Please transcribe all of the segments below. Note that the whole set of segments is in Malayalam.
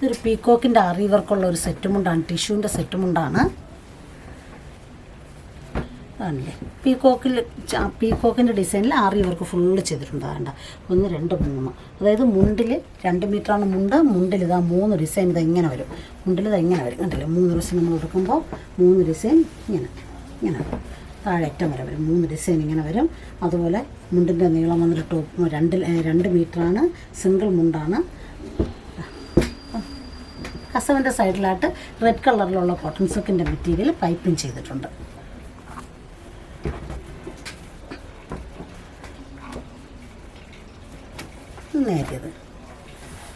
ഇതൊരു പീക്കോക്കിന്റെ ആറി വർക്കുള്ള ഒരു സെറ്റ് മുണ്ടാണ് ടിഷ്യൂവിന്റെ സെറ്റ് മുണ്ടാണ് ആണല്ലേ പീക്കോക്കിൽ പീക്കോക്കിന്റെ ഡിസൈനിൽ ആറി വർക്ക് ഫുള്ള് ചെയ്തിട്ടുണ്ട്. വേണ്ട ഒന്ന് രണ്ട് മൂന്ന്. അതായത് മുണ്ടിൽ രണ്ട് മീറ്ററാണ് മുണ്ട് മുണ്ടിൽ ഇതാ മൂന്ന് ഡിസൈൻ ഇത് എങ്ങനെ വരും. മുണ്ടിൽ ഇത് എങ്ങനെ വരും. കണ്ടില്ലേ? മൂന്ന് ഡിസൈൻ നമ്മൾ എടുക്കുമ്പോൾ മൂന്ന് ഡിസൈൻ ഇങ്ങനെ ഇങ്ങനെ താഴെ അറ്റം വരെ വരും. മൂന്ന് ഡിസൈൻ ഇങ്ങനെ വരും. അതുപോലെ മുണ്ടിന്റെ നീളം വന്നിട്ട് ടോപ്പ് രണ്ട് രണ്ട് മീറ്ററാണ്. സിംഗിൾ മുണ്ടാണ്. കസവിന്റെ സൈഡിലായിട്ട് റെഡ് കളറിലുള്ള കോട്ടൺ സിൽക്കിന്റെ മെറ്റീരിയൽ പൈപ്പിംഗ് ചെയ്തിട്ടുണ്ട്. നേരിയത്.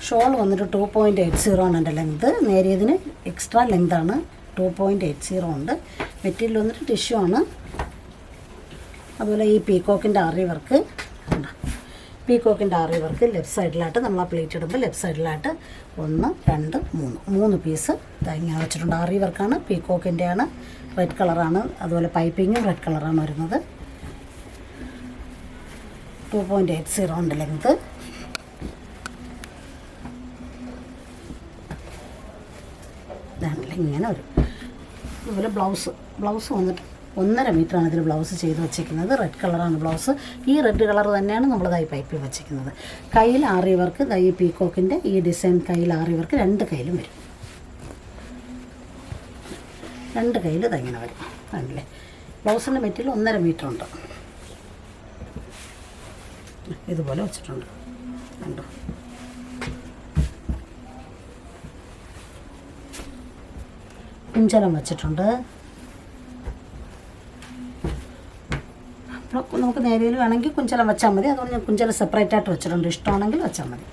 ഷോൾ വന്നിട്ട് ടു പോയിന്റ് എയ്റ്റ് സീറോ ആണ് എന്റെ ലെങ്ത് നേരിയതിന് എക്സ്ട്രാ ലെങ്ത് ആണ്. ടു പോയിന്റ് എയ്റ്റ് സീറോ ഉണ്ട്. മെറ്റീരിയൽ വന്നിട്ട് ടിഷ്യൂ ആണ്. അതുപോലെ ഈ പീക്കോക്കിന്റെ ആറി വർക്ക് പീക്കോക്കിന്റെ ആറി വർക്ക് ലെഫ്റ്റ് സൈഡിലായിട്ട് നമ്മൾ ആ പ്ലേറ്റ് ഇടുമ്പോൾ ലെഫ്റ്റ് സൈഡിലായിട്ട് ഒന്ന് രണ്ട് മൂന്ന്. മൂന്ന് പീസ് ഇങ്ങനെ വെച്ചിട്ടുണ്ട്. ആറി വർക്കാണ് പീക്കോക്കിന്റെ ആണ്. റെഡ് കളറാണ് അതുപോലെ പൈപ്പിങ്ങും റെഡ് കളറാണ് വരുന്നത്. ടു പോയിന്റ് എയ്റ്റ് സീറോ ഉണ്ട് ലെങ്ത് ഇതാണല്ലോ ഇങ്ങനെ വരും. അതുപോലെ ബ്ലൗസ് ബ്ലൗസ് വന്നിട്ട് ഒന്നര മീറ്ററാണ് ഇതിൽ ബ്ലൗസ് ചെയ്ത് വെച്ചിരിക്കുന്നത് റെഡ് കളറാണ് ബ്ലൗസ്. ഈ റെഡ് കളർ തന്നെയാണ് നമ്മൾ ദൈ പൈപ്പിൽ വെച്ചിരിക്കുന്നത് കയ്യിൽ ആറിയവർക്ക് ദൈ പീക്കോക്കിന്റെ ഈ ഡിസൈൻ കയ്യിൽ ആറിയവർക്ക് രണ്ട് കയ്യിലും വരും. രണ്ട് കയ്യിൽ തങ്ങനെ വരും. ആണല്ലേ ബ്ലൗസിന്റെ മെറ്റീരിയൽ ഒന്നര മീറ്റർ ഉണ്ട് ഇതുപോലെ വെച്ചിട്ടുണ്ട്. കണ്ടോ? കുഞ്ചലം വെച്ചിട്ടുണ്ട്. നമുക്ക് നേരിയിൽ വേണമെങ്കിൽ കുഞ്ചലം വെച്ചാൽ മതി. അതുകൊണ്ട് ഞാൻ കുഞ്ചലം സെപ്പറേറ്റ് ആയിട്ട് വെച്ചിട്ടുണ്ട്. ഇഷ്ടമാണെങ്കിൽ വെച്ചാൽ മതി.